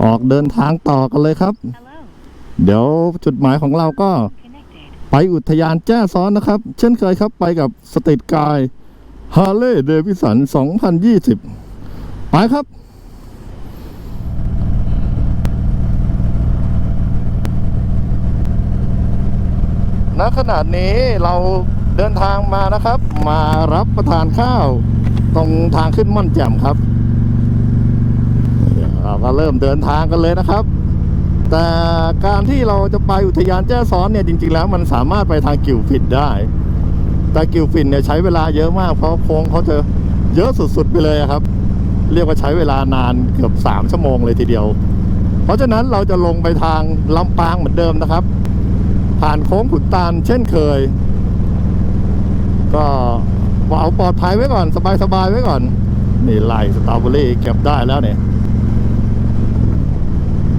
ออกเดินทางต่อกันเลยครับ Hello. เดี๋ยวจุดหมายของเราก็ Connected. ไปอุทยานแจ้ซ้อนนะครับ เช่นเคยครับไปกับสตรีทกายฮาร์เลย์เดวิสัน 2020 ไปครับณขณะนี้เราเดินทางมานะครับ มารับประทานข้าว ตรงทางขึ้นม่อนแจ่มครับ เราก็เริ่มเดินทางกันเลยนะครับ แต่การที่เราจะไปอุทยานแจ้ซ้อนเนี่ยจริงๆแล้วมันสามารถไปทางกิวฟินได้ แต่กิวฟินเนี่ยใช้เวลาเยอะมากเพราะโค้งเขาจะเยอะสุดๆไปเลยครับ เรียกว่าใช้เวลานานเกือบสามชั่วโมงเลยทีเดียว เพราะฉะนั้นเราจะลงไปทางลำปางเหมือนเดิมนะครับ ผ่านโค้งขุนตาลเช่นเคย ก็เอาปลอดภัยไว้ก่อน สบายๆไว้ก่อนนี่ไล่สตรอเบอรี่เก็บได้แล้วเนี่ย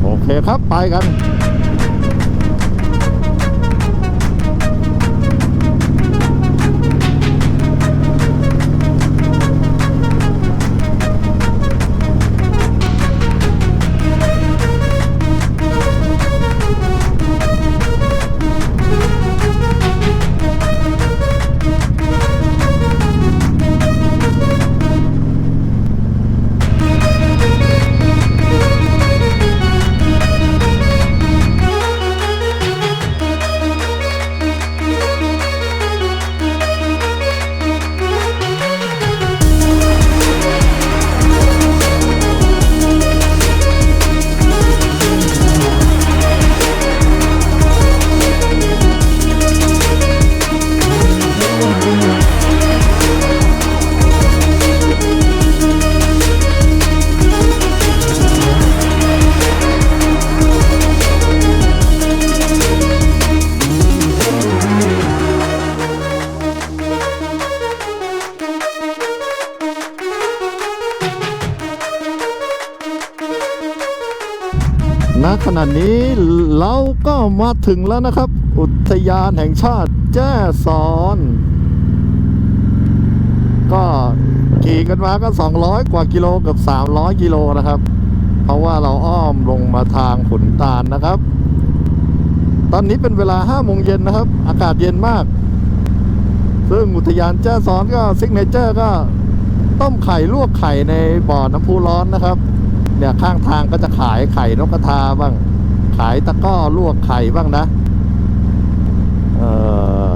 โอเคครับไปกัน ณขณะนี้เราก็มาถึงแล้วนะครับ อุทยานแห่งชาติแจ้ซ้อน ก็ขี่กันมาก็ 200 กว่ากิโลเกับ300 กิโลนะครับ เพราะว่าเราอ้อมลงมาทางขุนตาลนะครับ ตอนนี้เป็นเวลา5โมงเย็นนะครับ อากาศเย็นมาก ซึ่งอุทยานแจ้ซ้อนก็ซิกเนเจอร์ก็ต้มไข่ลวกไข่ในบ่อน้ำพุร้อนนะครับเนี่ยข้างทางก็จะขายไข่นกกระทาบ้าง ขายตะก้อลวกไข่บ้างนะเออ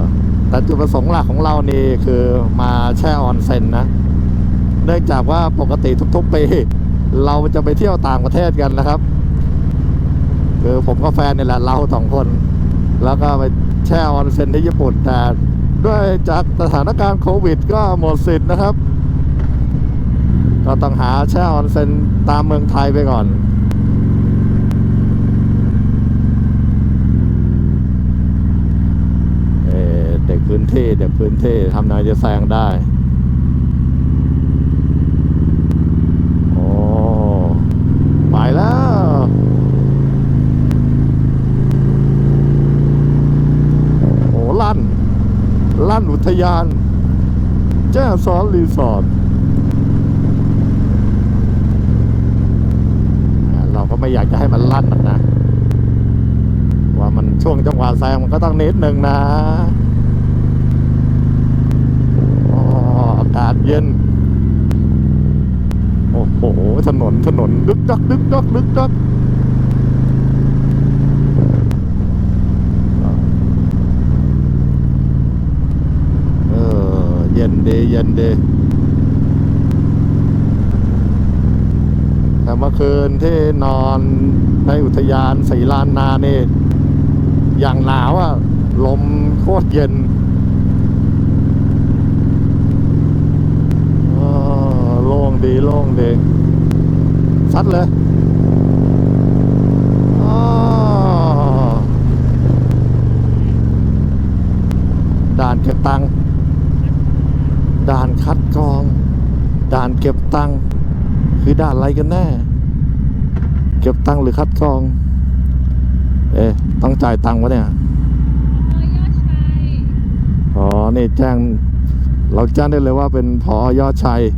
แต่จุดประสงค์หลักของเรานี่คือมาแช่ออนเซ็นนะ เนื่องจากว่าปกติทุกๆปีเราจะไปเที่ยวต่างประเทศกันนะครับ คือผมกับแฟนนี่แหละเราสองคน แล้วก็ไปแช่ออนเซ็นที่ญี่ปุ่นแต่ด้วยจากสถานการณ์โควิด ก็หมดสิทธิ์นะครับ ก็ต้องหาแช่ออนเซ็นตามเมืองไทยไปก่อน เอ่อเด็ก พื้นที่เด็กพื้นที่ทำนายจะแซงได้ โอ้ ไปแล้ว โอ้ลั่น ลั่นอุทยาน แจ้ซ้อนรีสอร์ทเราก็ไม่อยากจะให้มันลั่นหรอกนะ ว่ามันช่วงจังหวะแซงมันก็ต้องนิดหนึ่งนะอ๋ออากาศเย็น โอ้โห ถนนถนนดึกดักดึกดักดึกดักเออ เย็นดีเย็นดีแต่เมื่อคืนที่นอนในอุทยานศรีลานนาเนี่ยอย่างหนาวอะลมโคตรเย็นเออโล่ง ดีโล่งดีซัดเลยอ้อด่านเก็บตังค์ด่านคัดกรอง ด่านเก็บตังค์คือด่านอะไรกันแน่ เก็บตังค์หรือคัดกรอง เอ๊ะต้องจ่ายตังค์วะเนี่ยอ๋อนี่แจ้ง เราแจ้งได้เลยว่าเป็นพอยอดชัยเพ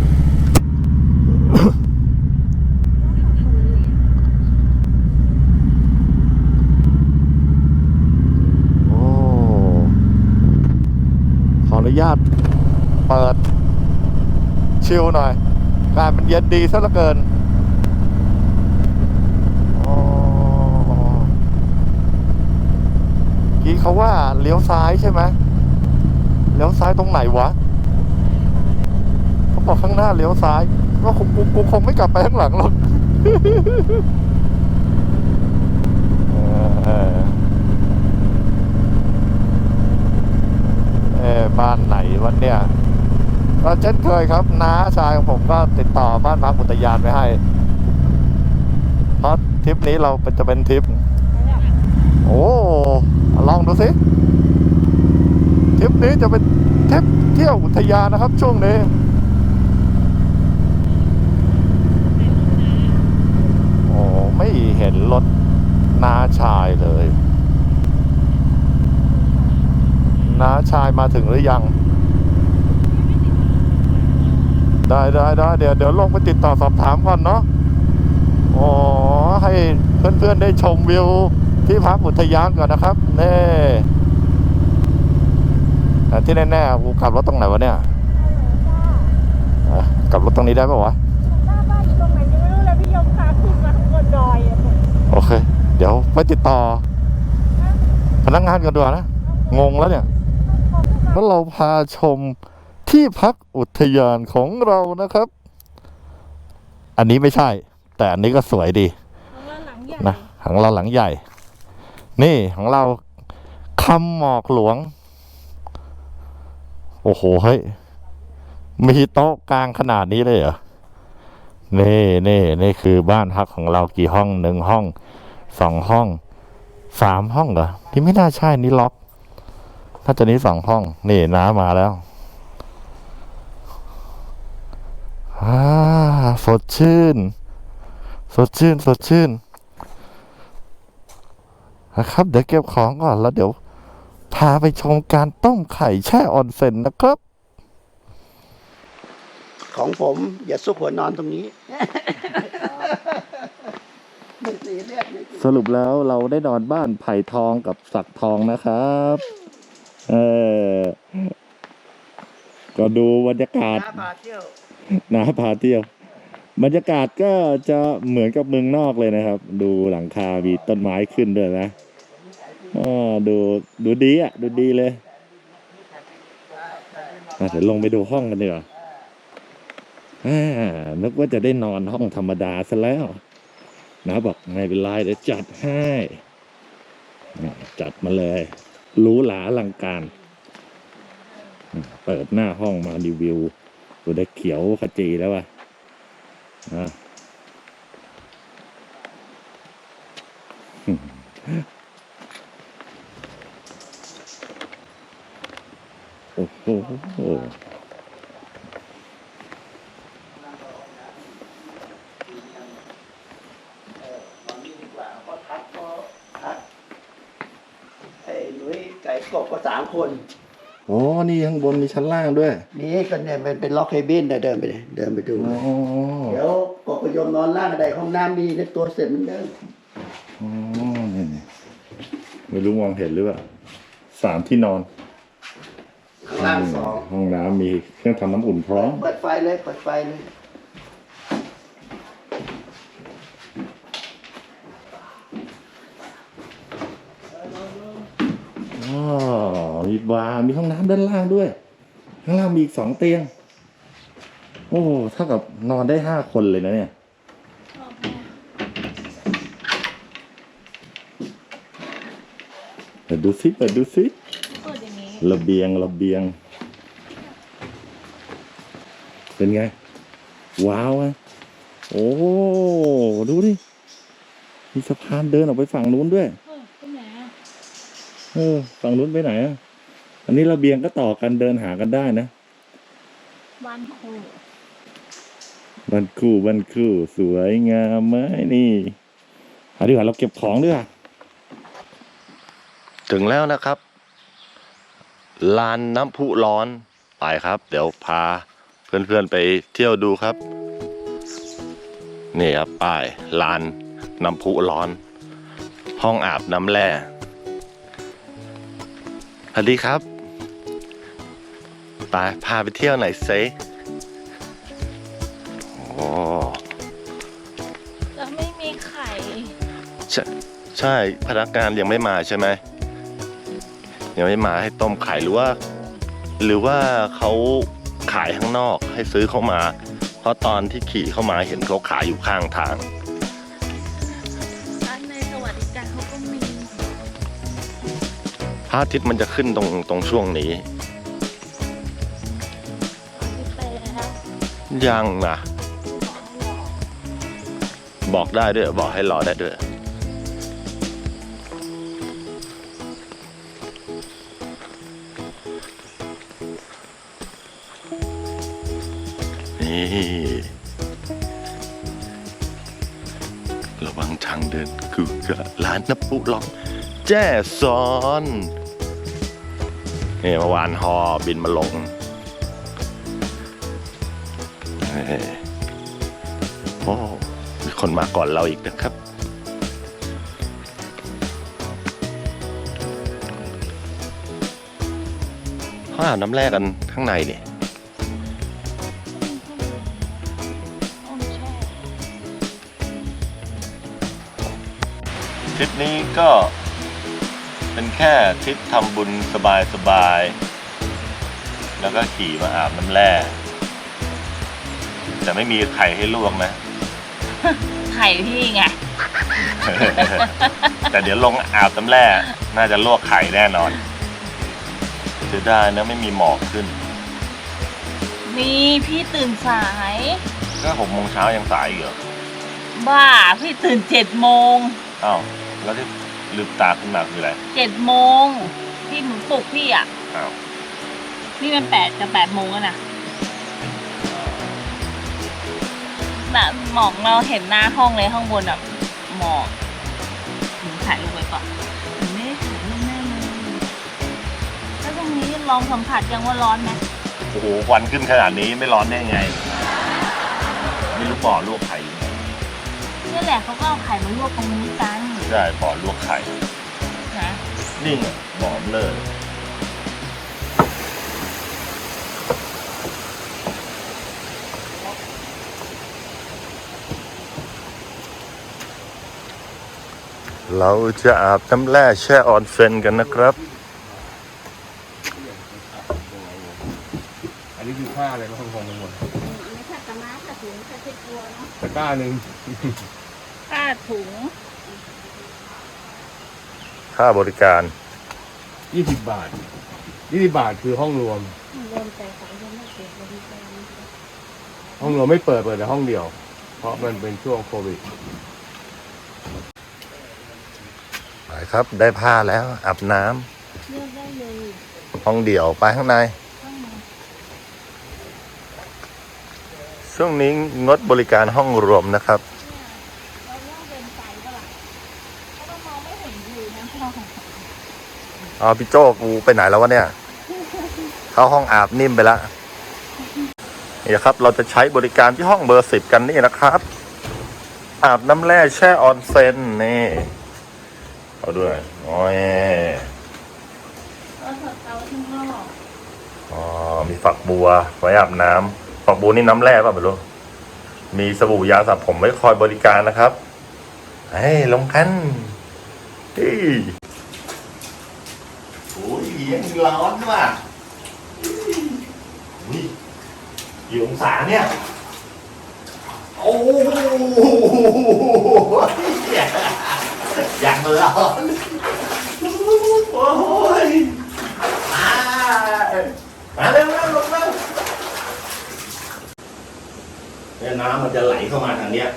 ชิลหน่อยอากาศมันเย็นดีซะเหลือเกินกี้เขาว่าเลี้ยวซ้ายใช่ไหมเลี้ยวซ้ายตรงไหนวะเขาบอกข้างหน้าเลี้ยวซ้ายว่าคงกูคงไม่กลับไปข้างหลังหรอกเออเออบ้านไหนวันเนี่ย ก็เช่นเคยครับน้าชายของผมก็ติดต่อบ้านพักอุทยานไว้ให้ เพราะทริปนี้เราเป็นจะเป็นทริป โอ้ ลองดูสิทริปนี้จะเป็นทริปเที่ยวอุทยานนะครับ ช่วงนี้โอ้ไม่เห็นรถน้าชายเลยน้าชายมาถึงหรือยัง ได้ได้ได้เดี๋ยวเดี๋ยวลงไปติดต่อสอบถามก่อนเนาะอ๋อให้เพื่อนๆได้ชมวิวที่พักอุทยานก่อนนะครับเน่แต่ที่แน่ๆกูขับรถตรงไหนวะเนี่ยอะกลับรถตรงนี้ได้ปะวะหน้าบ้านอยู่ตรงไหนยังไม่รู้เลยพี่ยมพาขึ้นมาข้างบนดอยอะโอเค เดี๋ยวไปติดต่อ พนักงานกันดีกว่านะ งงแล้วเนี่ยแล้วเราพาชม ที่พักอุทยานของเรานะครับ อันนี้ไม่ใช่ แต่อันนี้ก็สวยดีของเราหลังใหญ่นะของเราหลังใหญ่ นี่ของเราคำหมอกหลวง โอ้โหเฮ้ยมีโต๊ะกลางขนาดนี้เลยเหรอนี่นี่นี่คือบ้านพักของเรากี่ห้องหนึ่งห้องสองห้องสามห้องเหรอที่ไม่น่าใช่นี่ล็อกน่าจะนี้สองห้อง นี่น้ามาแล้ว อ่าสดชื่น สดชื่น สดชื่นนะครับ เดี๋ยวเก็บของก่อนแล้วเดี๋ยว พาไปชมการต้มไข่แช่ออนเซ็นนะครับ ของผมอย่าซุกหัวนอนตรงนี้ไม่ซีเรียสไม่ซีสรุปแล้วเราได้นอนบ้านไผ่ทองกับสักทองนะครับ เออก็ดูบรรยากาศน้าพาเที่ยว นะพาเที่ยว บรรยากาศก็จะเหมือนกับเมืองนอกเลยนะครับ ดูหลังคา มีต้นไม้ขึ้นด้วยนะอ่าดูดูดีอะ ดูดีเลยเดี๋ยวลงไปดูห้องกันดีกว่าอ่านึกว่าจะได้นอนห้องธรรมดาซะแล้ว นะบอกไม่เป็นไรเดี๋ยวจัดให้ จัดมาเลยหรูหราอลังการ เปิดหน้าห้องมารีวิว ดูได้เขียวขจีแล้วว่ะอะโอ้โหไอ้หนุ่ยไก่กบก็สามคน โอ้นี่ข้างบนมีชั้นล่างด้วย นี่ก็เนี่ยมันเป็นล็อกเคบินนะเดินไปเลยเดินไปดู อ๋อเดี๋ยวกบกระยมนอนล่างใดห้องน้ำมีในตัวเสร็จเหมันเดิมอ๋อนี่นี่ไม่รู้มองเห็นหรือเปล่าสามที่นอน ข้างล่างสองห้องน้ำมีเครื่องทำน้ำอุ่นพร้อม เปิดไฟเลยเปิดไฟเลย มีบาร์มีห้องน้ำด้านล่างด้วย ข้างล่างมีอีกสองเตียง โอ้เท่ากับนอนได้ห้าคนเลยนะเนี่ยเปิดดูซิเปิดดูซิเปิดอย่างนี้ระเบียงระเบียง เป็นไง ว้าวอะโอ้ดูดิมีสะพานเดินออกไปฝั่งนู้นด้วยเออเป็นไหนอะเออฝั่งนู้นไปไหนอะ อันนี้ระเบียงก็ต่อกันเดินหากันได้นะวันโคบันคู่บันคู่สวยงามไหมนี่เอาดีกว่าเราเก็บของด้วยถึงแล้วนะครับ ลานน้ำพุร้อนไปครับ เดี๋ยวพาเพื่อนๆไปเที่ยวดูครับ นี่ครับป้ายลานน้ำพุร้อน ห้องอาบน้ำแร่สวัสดีครับ ไปพาไปเที่ยวหน่อยสิโอ้จะไม่มีไข่ใช่ใช่พนักงานยังไม่มาใช่ไหมยังไม่มาให้ต้มไข่หรือว่า หรือว่าเขาขายข้างนอกให้ซื้อเข้ามา เพราะตอนที่ขี่เข้ามาเห็นเขาขายอยู่ข้างทางร้านในสวัสดิการเขาก็มีพระอาทิตย์มันจะขึ้นตรงตรงช่วงนี้ ยังนะบอกได้ด้วย บอกให้รอได้ด้วย นี่ ระวังทางเดินกูกะร้านน้ำปุลองแจ้ซ้อน นี่เมื่อวานฮอบินมาลง โอ้มีคนมาก่อนเราอีกนะครับเขาอาน้ำแรกกันข้างในเนี่อ้อมแช่ทริปนี้ก็เป็นแค่ทริปทำบุญสบายๆ แล้วก็ขี่มาอาบน้ำแร่ แต่ไม่มีไข่ให้ลวกนะ ไข่พี่ไง แต่เดี๋ยวลงอาบน้ำแร่น่าจะลวกไข่แน่นอนเสียดายนะไม่มีหมอกขึ้นมีพี่ตื่นสาย ก็หกโมงเช้ายังสายอยู่เหรอบ้าพี่ตื่นเจ็ดโมงอ้าวแล้วที่ลืมตาขึ้นมาคืออะไรเจ็ดโมงพี่หนูปลุกพี่อะอ้าวนี่มันแปดจะแปดโมงแล้วนะ น่ะหมอกเราเห็นหน้าห้องเลยห้องบนอะหมอกหนูถ่ายรูปไว้ก่อนหนูไม่ได้ถ่ายรูปแน่เลยแล้วตรงนี้ลองสัมผัสยังว่าร้อนไหมโอ้โหควันขึ้นขนาดนี้ไม่ร้อนได้ไง ไม่รู้ป่อลวกไข่อยู่ไหนนี่แหละเขาก็เอาไข่มาลวกตรงนี้กันใช่ป่อลวกไข่นะ นี่ไงหอมเลย เราจะอาบน้ำแร่แช่ออนเซนกันนะครับ อันนี้คือผ้าอะไรมาทั้งหมดทั้งหมดไม่ใช่กระมาค่ะถุงกระติกตัวเนาะตะกร้าหนึ่งค่าถุงค่าบริการ ยี่สิบบาทยี่สิบบาทคือห้องรวม รวมแต่ของยังไม่เก็บบริการห้องรวมไม่เปิดเปิดแต่ห้องเดียว เพราะมันเป็นช่วงโควิดไป ครับ ได้ผ้าแล้วอาบน้ำเลือกได้เลยห้องเดี่ยวไปข้างใน ข้างในช่วงนี้งดบริการห้องรวมนะครับ เราเลือกเป็นไฟก็ล่ะเพราะว่ามองไม่เห็นวิวนะพ่อเอาพี่โจกูไปไหนแล้ววะเนี่ย เข้าห้องอาบนิ่มไปแล้วนี่ครับ เราจะใช้บริการที่ห้องเบอร์สิบกันนี่นะครับ อาบน้ำแร่แช่ออนเซนนี่ เอาด้วยโอ้ยเราถอดเตาข้างนอกอ๋อมีฝักบัวไว้อาบน้ำฝักบัวนี่น้ำแร่ป่ะไม่รู้มีสบู่ยาสระผมไว้คอยบริการนะครับเฮ้ยลงกันเฮ้ยโอ้ยยังร้อนว่ะอุ้ยกี่องศาเนี่ยโอ้โห อย่ากร้อนโอ้ยอามาเร็วเร็วลงเร็วเนี่ยน้ำมันจะไหลเข้ามาทางเนี้ย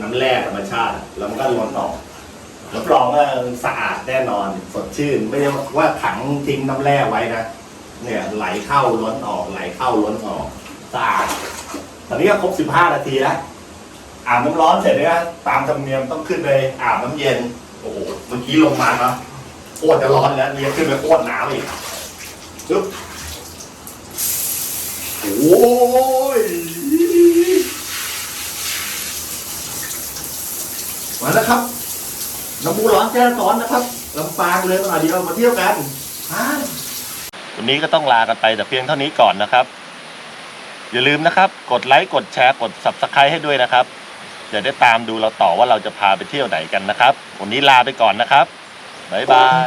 น้ำแร่ธรรมชาติ แล้วมันก็ล้นออกรับรองว่าสะอาดแน่นอน สดชื่น ไม่ได้ว่าถังทิ้งน้ำแร่ไว้นะ เนี่ยไหลเข้าล้นออก ไหลเข้าล้นออก สะอาด ตอนนี้ก็ครบสิบห้านาทีแล้ว อาบน้ำร้อนเสร็จเนี่ยตามธรรมเนียมต้องขึ้นไปอาบน้ำเย็น โอ้โหเมื่อกี้ลงมาเนาะโคตรจะร้อนแล้วเนี่ยขึ้นไปโคตรหนาวอีกปึ๊บโอ้ยมาแล้วครับน้ำมูร้อนแก้ร้อนนะครับลำปางเลยมาเดียวมาเที่ยวกันคุณนี้ก็ต้องลากันไปแต่เพียงเท่านี้ก่อนนะครับ อย่าลืมนะครับ กดไลค์ กดแชร์ กด subscribe ให้ด้วยนะครับ จะได้ตามดูเราต่อว่าเราจะพาไปเที่ยวไหนกันนะครับ วันนี้ลาไปก่อนนะครับ บ๊ายบาย